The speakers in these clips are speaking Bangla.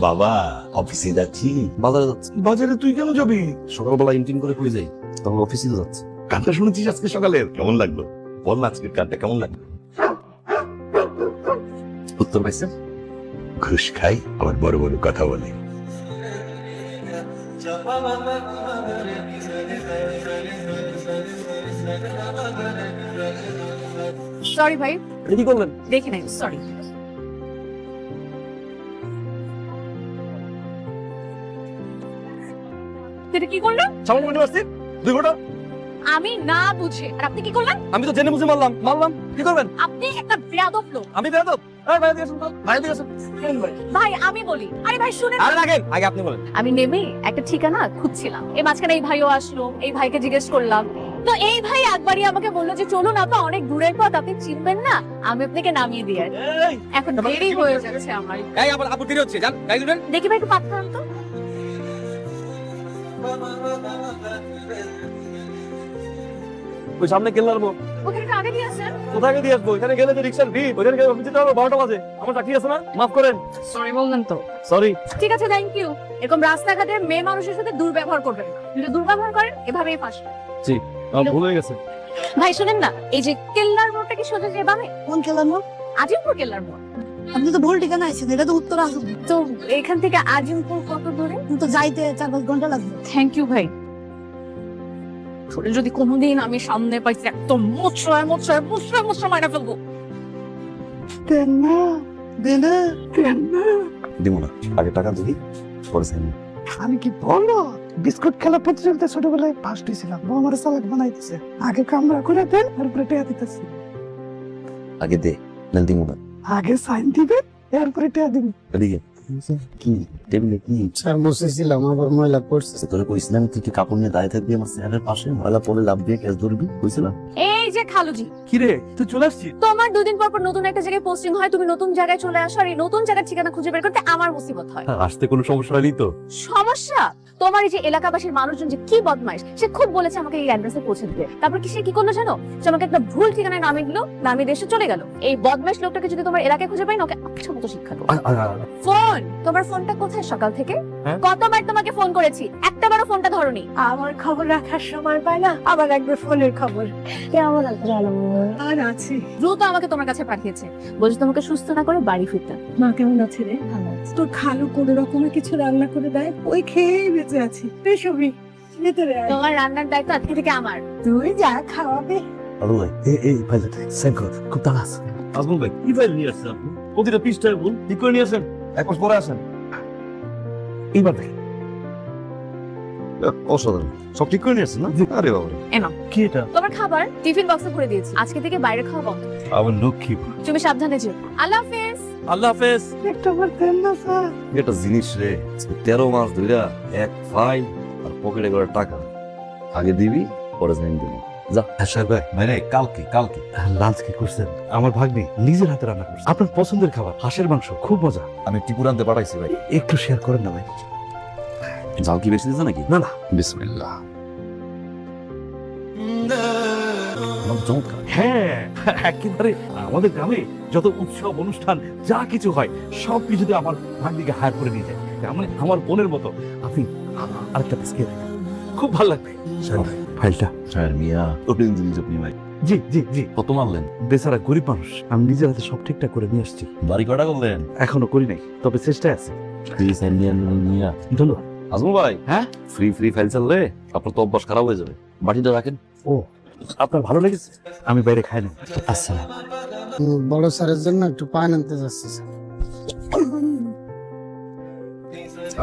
বাবা অফিসে যাচ্ছি। বাজারে যাচ্ছি। বাজারে তুই কেন যাবি? সকালবেলা ইন্টিং করে কই যাই? তখন অফিসে যাচ্ছে। গানটা শুনেছিস আজকে সকালে? কেমন লাগল? বল না আজকের গানটা কেমন লাগল? উত্তর পাইছেন ঘুষ খাই আবার বড় বড় কথা বলে। সরি ভাই। কি করলেন দেখে নাই সরি এটা কি করলেন সামনে মনে পারছি? দুই ঘণ্টা? আমি না বুঝে। আর আপনি কি করলেন? আমি তো জেনে বুঝে মারলাম। মারলাম? কি করবেন? আপনি একটা বেয়াদব লোক। আমি বেয়াদব? এই ভাই দিয়ে শুনতো ভাই। দিয়ে শুনতো ভাই আমি বলি। আরে ভাই শুনেন। আরে রাখেন আগে আপনি বলেন। আমি নেমে একটা ঠিকানা খুঁজছিলাম। এই মাঝখানে এই ভাইও আসলো এই ভাইকে জিজ্ঞেস করলাম তো এই ভাই একবারই আমাকে বলল যে চলুন আপা অনেক দূরের পথ আপনি চিনবেন না? আমি আপনাকে নামিয়ে দিয়ে আসি। এখন দেরি হয়ে যাচ্ছে আমার। এই আবার আপু দেরি হচ্ছে জান গাড়ি দিবেন দেখি ভাই একটু পাঠান তো। ওই সামনে গেলার মো ওখানে একটু আগে দিয়ে আসেন। কোথায় গিয়ে দিয়ে আসব? এখানে গেলে যে রিক্সার ভিড় ওইখানে গেলে অফিসে যাব বারোটা বাজে। আমার চাকরি আছে না মাফ করেন। সরি বললেন তো। সরি ঠিক আছে থ্যাংক ইউ এরকম রাস্তাঘাটে মেয়ে মানুষের সাথে দুর্ব্যবহার করবেন না। যদি দুর্ব্যবহার করেন এভাবেই ফাঁসবেন আমার ভুল হয়ে গেছে। ভাই শুনেন না এই যে কেল্লার মোড়টা কি সোজা যে বামে? কোন খেলার মোড়? আজিমপুর কেল্লার মোড়। আপনি তো ভুল ঠিকানা আছেন এটা তো উত্তর আসুন তো এখান থেকে আজিমপুর কত দূরে? কিন্তু যাইতে চার পাঁচ ঘণ্টা লাগবে। থ্যাংক ইউ ভাই। তোরে যদি কোনোদিন আমি সামনে পাইছি একদম মুচড়ায় মুচড়ায় মুচড়ায় মুচড়ায় মাইনা ফেলব। দেন না দেন না দিব না আগে টাকা দিবি পরে সাইন আমি কি বলো? বিস্কুট খেলা প্রতিযোগিতা ছোটবেলায় ফার্স্ট হয়েছিলাম। বউ আমার সালাদ বানাইতেছে। আগে কামড়া করে দেন তারপরে টেয়া দিতেছি। আগে দে নাল দিব না। আগে সাইন দিবেন এরপরে টেয়া দিবেন এদিকে। কি? টেবিলে কি? স্যার বসেছিলাম আবার ময়লা পড়ছে। তোরে কইছিলাম তুই কি কাপড় নিয়ে দাঁড়িয়ে থাকবি আমার স্যারের পাশে? ময়লা পরে লাভ দিয়ে ক্যাশ ধরবি কইছিলাম। এই যে খালুজি। কিরে তুই চলে আসছিস? তোমার দুদিন পর পর নতুন একটা জায়গায় পোস্টিং হয় তুমি নতুন জায়গায় চলে আসো আর এই নতুন জায়গার ঠিকানা খুঁজে বের করতে আমার মুসিবত হয়। আসতে কোনো সমস্যা হয়নি তো? সমস্যা? তোমার এই যে এলাকাবাসীর মানুষজন যে কি বদমাইশ সে খুব বলেছে আমাকে এই অ্যাড্রেসে পৌঁছে দিতে। তারপর কি সে কি করল জানো? সে আমাকে একটা ভুল ঠিকানায় নামিয়ে দিল নামিয়ে দেশে চলে গেল। এই বদমাইশ লোকটাকে যদি তোমার এলাকায় খুঁজে পাই না ওকে আচ্ছা মতো শিক্ষা দেবো। ফোন! তোমার ফোনটা কোথায় সকাল থেকে? হ্যাঁ? কতবার তোমাকে ফোন করেছি? একটা বারো ফোনটা ধরনি। আমার খবর রাখার সময় পায় না আবার একবার ফোনের খবর। কেমন আছে আর আছে। দ্রুত আমাকে তোমার কাছে পাঠিয়েছে। বলছে তোমাকে সুস্থ না করে বাড়ি ফিরতে। মা কেমন আছে রে? ভালো আছে। তোর খালু কোনো রকমের কিছু রান্না করে দেয়? ওই খেয়েই বেঁচে আছি। ভেতরে তোমার রান্নার দায়িত্ব আজকে থেকে আমার। তুই যা খাওয়াবে। আলু ভাই এই এই ভাই সেন্ড খুব তাড়া আছে। আজমল ভাই কি ফাইল নিয়ে আসছেন আপনি? প্রতিটা পৃষ্ঠায় ভুল ঠিক করে নিয়ে আসেন? এক পরে আসেন। এইবার দেখেন অসাধারণ। সব ঠিক করে নিয়ে আসছেন না আরে বাবা এনাও। কি এটা? তোমার খাবার টিফিন বক্সে করে দিয়েছি। আজকে থেকে বাইরে খাওয়া বন্ধ। আমার লক্ষ্মী তুমি সাবধানে যেও। আল্লাহ হাফেজ। আল্লাহ হাফেজ। একটা বার দেন না স্যার। এটা জিনিস রে তেরো মাস ধইরা এক ফাইল আর পকেটে করে টাকা। আগে দিবি পরে জানি দিবি। যা। স্যার ভাই মানে কালকে কালকে। লাঞ্চ কি করছেন? আমার ভাগ্নি নিজের হাতে রান্না করছে। আপনার পছন্দের খাবার হাঁসের মাংস খুব মজা। আমি টিপুরানতে পাঠাইছি ভাই। একটু শেয়ার করেন না ভাই। জাল কি বেশি নাকি? না না। বিসমিল্লাহ। হ্যাঁ একেবারে আমাদের গ্রামে যত উৎসব অনুষ্ঠান যা কিছু হয় সব কিছুতে আমার ভাগ্নিকে হায়ার করে নিয়ে যায়। মানে আমার বোনের মতো। আপনি আরেকটা পিস খেয়ে খুব ভালো লাগবে। ফাইলটা। স্যার মিয়া ওপেন জিনিস আপনি ভাই। জি জি জি। কত মারলেন? বেচারা গরিব মানুষ। আমি নিজের হাতে সব ঠিকঠাক করে নিয়ে আসছি। বাড়ি কটা করলেন? এখনও করি নাই তবে চেষ্টায় আছে। প্লিজ ইন্ডিয়ান ধন্যবাদ। আজমু ভাই হ্যাঁ? ফ্রি ফ্রি ফাইল চাললে আপনার তো অভ্যাস খারাপ হয়ে যাবে। বাটিটা রাখেন। ও আপনার ভালো লেগেছে? আমি বাইরে খাই না। আচ্ছা বড় স্যারের জন্য একটু পান আনতে যাচ্ছি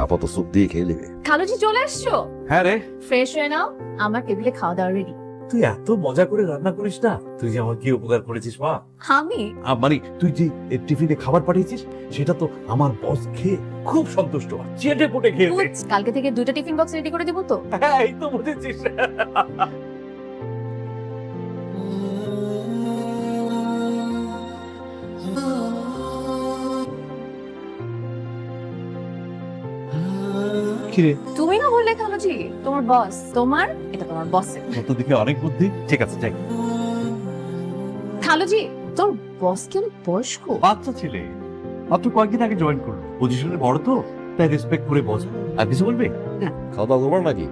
আপাতত সুপ দিয়ে খেয়ে নেবে। খালুজি চলে এসছো হ্যাঁ রে। ফ্রেশ হয়ে নাও আমার টেবিলে খাওয়া দাওয়া রেডি তুই এত মজা করে রান্না করিস না? তুই যে আমার কি উপকার করেছিস মা? আমি? আ, মানে তুই যে এ টিফিনে খাবার পাঠিয়েছিস সেটা তো আমার বস খেয়ে খুব সন্তুষ্ট। চেটে পুটে খেয়েছে বুঝ, কালকে থেকে দুইটা টিফিন বক্স রেডি করে দিব তো। হ্যাঁ এই তো বুঝেছিস। কিরে? তুমি না বললে খালুজি তোমার বস তোমার? এটা তোমার বসের তো দেখে অনেক বুদ্ধি। ঠিক আছে যাই। খালুজি তোর বস কি অনেক বয়স্ক? বাচ্চা ছেলে। মাত্র কয়েকদিন আগে জয়েন করল। পজিশনে বড় তো তাই রেসপেক্ট করে বসবে আর কিছু বলবে? খাওয়া দাওয়া করবার নাকি?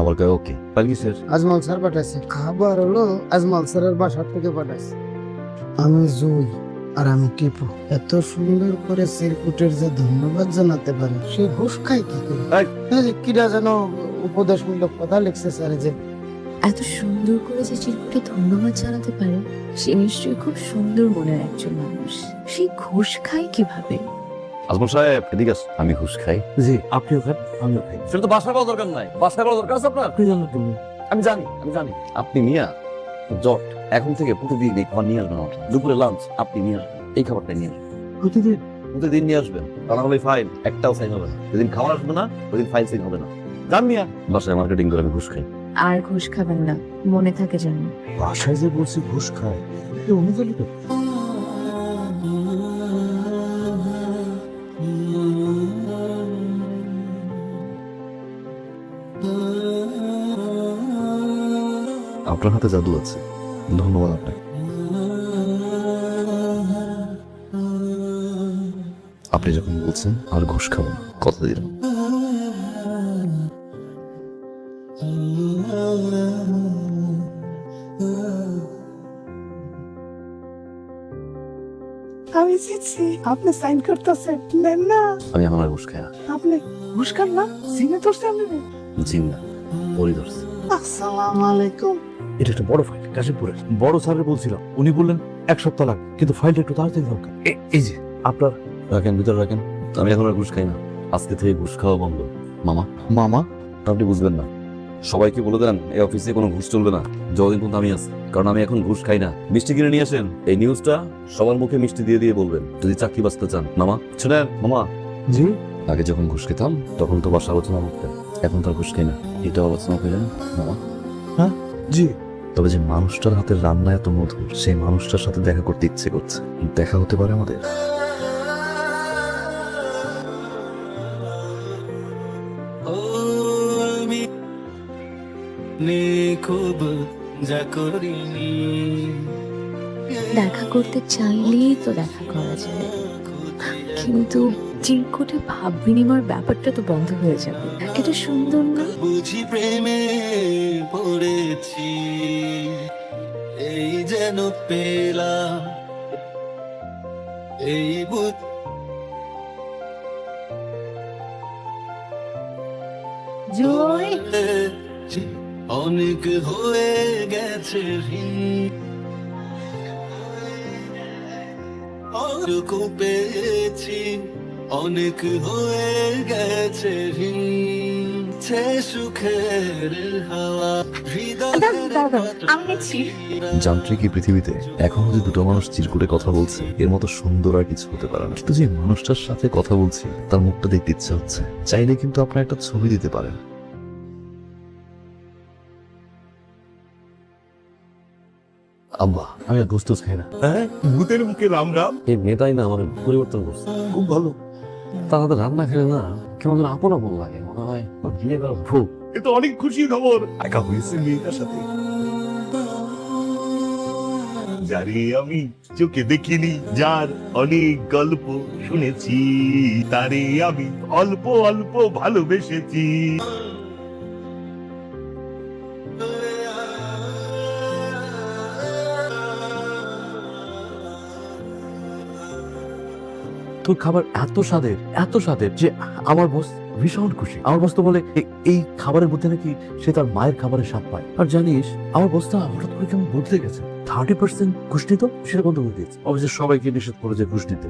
আমার কয় ওকে পারবি স্যার আজমল স্যার পাঠাইছে। খাবার হলো আজমল স্যারের বাসার থেকে পাঠাইছে। আমি জুই আর আমি টিপু। এত সুন্দর করে সিরকুটের যে ধন্যবাদ জানাতে পারে সে ঘুষ খায় কি করে? কিরা যেন উপদেশমূলক কথা লিখছে স্যার যে। এত সুন্দর করে যে চিরকুটে ধন্যবাদ জানাতে পারে সে নিশ্চয়ই খুব সুন্দর মনের একজন মানুষ। সে ঘুষ খায় কীভাবে? আজমল সাহেব এদিকে আস। আমি ঘুষ খাই। জি আপনি ওখানে আমিও খাই। সেটা তো বাসা করা দরকার নাই। বাসা করা দরকার আছে আপনার? আপনি জানেন আমি জানি আমি জানি। আপনি মিয়া জট এখন থেকে প্রতিদিন এই খাবার নিয়ে আসবেন আমার দুপুরে লাঞ্চ আপনি নিয়ে আসবেন। এই খাবারটা নিয়ে আসবেন। প্রতিদিন প্রতিদিন নিয়ে আসবেন। তা না হলে ফাইল একটাও সাইন হবে না। যেদিন খাবার আসবে না ওইদিন ফাইল সাইন হবে না। জান মিয়া। বাসায় মার্কেটিং করে আমি ঘুষ খাই। আর ঘুষ খাবেন না মনে থাকে জানো বাসায় যে বলছি ঘুষ খায় উনি অনুযায়ী তো আপনার হাতে জাদু আছে। ধন্যবাদ আপনাকে। আপনি যখন বলছেন আর ঘুষ খাব না। কথা দিলাম। আমি জিতছি। আপনি সাইন করতেছেন। নেন না। আমি আর ঘুষ খাই না। আপনি ঘুষ খান না? ধরছে আপনি? না আসসালামু আলাইকুম। এটা একটা বড় ফাইল কাশিমপুরের বড় স্যারের বলছিলাম উনি বললেন এক সপ্তাহ লাগবে কিন্তু ফাইলটা একটু তাড়াতাড়ি দরকার। এই যে আপনার রাখেন ভিতরে রাখেন। আমি এখন আর ঘুষ খাই না। আজকে থেকে ঘুষ খাওয়া বন্ধ। মামা? মামা? আপনি বুঝবেন না। সবাইকে বলে দেন এই অফিসে কোনো ঘুষ চলবে না। যতদিন পর্যন্ত আমি আছি। কারণ আমি এখন ঘুষ খাই না। মিষ্টি কিনে নিয়ে আসেন। এই নিউজটা সবার মুখে মিষ্টি দিয়ে দিয়ে বলবেন। যদি চাকরি বাঁচতে চান। মামা? শুনেন মামা। জি? আগে যখন ঘুষ খেতাম তখন তো বাসা আলোচনা করতেন এখন তো আর ঘুষ খাই না। এটা আলোচনা করেন মামা। হ্যাঁ? জি। তবে যে মানুষটার হাতের রান্না এত মধুর সেই মানুষটার সাথে দেখা করতে ইচ্ছে করছে। দেখা হতে পারে আমাদের? দেখা করতে চাইলেই তো দেখা করা যায়। কিন্তু চিরকুটে ভাব বিনিময়ের ব্যাপারটা তো বন্ধ হয়ে যাবে। এটা সুন্দর না? বুঝি প্রেমে পড়েছি। যেন পেলাম এই জয় অনেক হয়ে গেছে। অনেক পেয়েছি অনেক হয়ে গেছে ঋণ। সুখের হাওয়া। যান্ত্রিক এই পৃথিবীতে এখন যে দুটো মানুষ চিরকুটে কথা বলছে এর মতো সুন্দর আর কিছু হতে পারে না। কিন্তু যে মানুষটার সাথে কথা বলছি তার মুখটা দেখতে ইচ্ছে হচ্ছে। চাইলে কিন্তু আপনার একটা ছবি দিতে পারেন। আব্বা আমি আর গোস্ত খাই না। হ্যাঁ? ভূতের মুখে রাম রাম? এই মেয়েটাই না আমার পরিবর্তন করছে। খুব ভালো। তার হাতে রান্না খেলে না। কেমন আপন আপন লাগে? মনে হয়। ওর বিয়ে করা ভুল এ তো অনেক খুশি খবর। একা হয়েছে মেয়েটার সাথে। যারে আমি চোখে দেখিনি যার অনেক গল্প শুনেছি। তারে আমি অল্প অল্প ভালোবেসেছি। তোর খাবার এত স্বাদের এত স্বাদের যে আমার বস ভীষণ খুশি। আমার বস তো বলে এই খাবারের মধ্যে নাকি সে তার মায়ের খাবারের স্বাদ পায়। আর জানিস আমার বসটা হঠাৎ করে কেমন বদলে গেছে। থার্টি পার্সেন্ট ঘুষ নিত সেটা বন্ধ করে দিয়েছে। অবশ্য সবাইকে নিষেধ করেছে ঘুষ নিতে।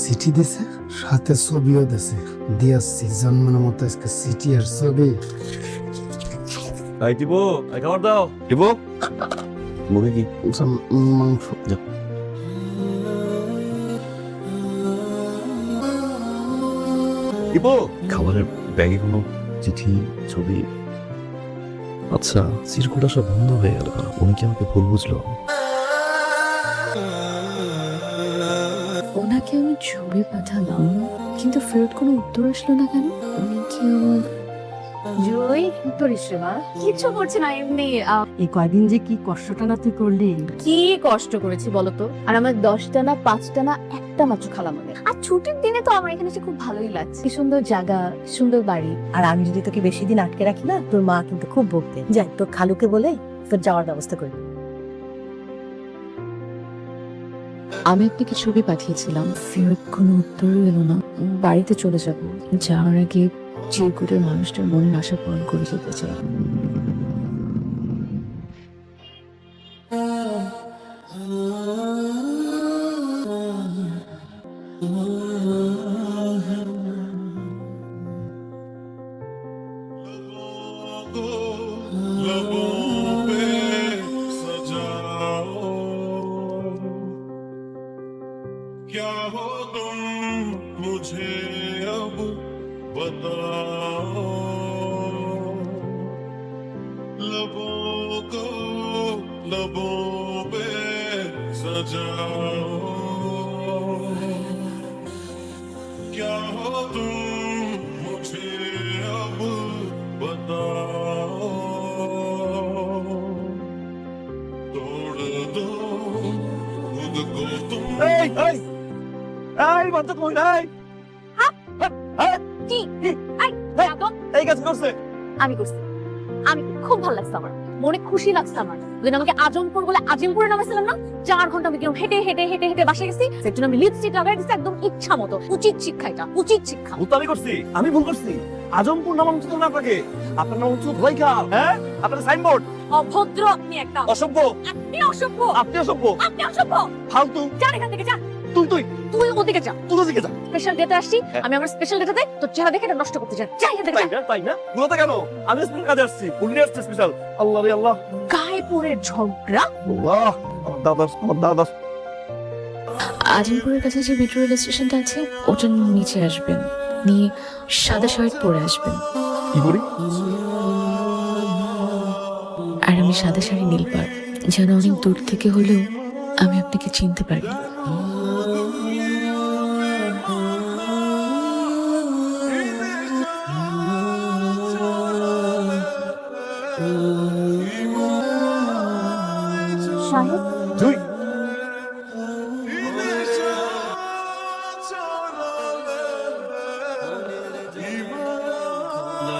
সিটি দিছে সাথে ছবিও দিছে। দিয়াছি জন্মের মতো আজকে সিটি আর ছবি। এই টিপো এই খাবার দাও। টিপো? মুখে কি? মাংস। খাবারের ব্যাগে কোনো চিঠি ছবি? আচ্ছা সিরকুট আসা বন্ধ হয়ে গেল। কেন উনি কি আমাকে ভুল বুঝলো? জয়কে আমি ছবি পাঠালাম কিন্তু ফেরত কোনো উত্তর আসলো না কেন? আমি কি আমার জয় করিস রে করছে না এমনি এই কয়দিন যে কি কষ্টটা না তুই করলি? কি কষ্ট করেছি বলতো? আর আমার দশটা না পাঁচটা না একটা মাত্র খালা মনে। আর ছুটির দিনে তো আমার এখানে এসে খুব ভালোই লাগছে। কি সুন্দর জায়গা সুন্দর বাড়ি। আর আমি যদি তোকে বেশি দিন আটকে রাখি না তোর মা কিন্তু খুব বকবে যাই তোর খালুকে বলে তোর যাওয়ার ব্যবস্থা করি। আমি আপনাকে ছবি পাঠিয়েছিলাম। ফেরত কোনো উত্তরও এলো না। বাড়িতে চলে যাব। যাওয়ার আগে চিরকুটের মানুষটার মনের আশা পূরণ করে যেতে চাই। लबों लबों पे सजाओ क्या हो तुम मुझे अब बताओ तोड़ दो खुद को तुम এই এই এই বাচ্চা কই এই কি এই, যাদব, এই কাজ করছে আমি করছি আমি খুব ভালো লাগছে আমার মনে খুশি লাগছে আমার। যেদিন আমাকে আজমপুর বলে আজিমপুরে নামাইছিলাম না চার ঘণ্টা আমি কীরকম হেঁটে হেঁটে হেঁটে হেঁটে বাসে গেছি সের জন্য আমি লিপস্টিক লাগাই দিচ্ছি একদম ইচ্ছা মতো। উচিত শিক্ষা এটা উচিত শিক্ষা। ভুল তো আমি করছি আমি ভুল করছি। আজমপুর নাম উচিত না আপনাকে। আপনার নাম উচিত ভাইকা হ্যাঁ? আপনার সাইনবোর্ড অভদ্র আপনি একটা। অসভ্য। আপনি অসভ্য। আপনি অসভ্য। আপনি অসভ্য। ফালতু। যা এখান থেকে যা তুই তুই। যা তুই দিকে যা? স্পেশাল ডেতে আসছি হ্যাঁ। আমি আমার স্পেশাল ডেটাতে তোর চেহারা দেখে এটা নষ্ট করতে চাই। যা এখান থেকে তাই না? গুলোতে কেন? আমি স্পেশাল কাজে আসছি। উনি আসছে স্পেশাল আল্লাহ রে আল্লাহ। গায়েপুরের ঝগড়া? আল্লাহ দাদা দাদা আজিমপুরের কাছে যে মেট্রো রেল স্টেশনটা আছে ওটার নিচে আসবেন। নিয়ে সাদা শার্ট পরে আসবেন। কি করি? আর আমি সাদা শাড়ি নীল পাড়। যেন অনেক দূর থেকে হলেও আমি আপনাকে চিনতে পারি।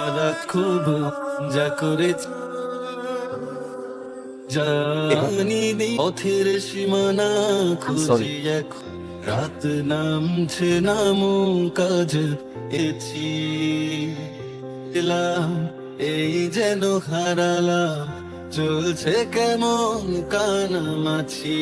দাদা খুব যা নেই পথের সীমানা খুঁজি রাত নামছে নামো কাজ এছি এলাম এই যেন হারালাম। চলছে কেমন কানামাছি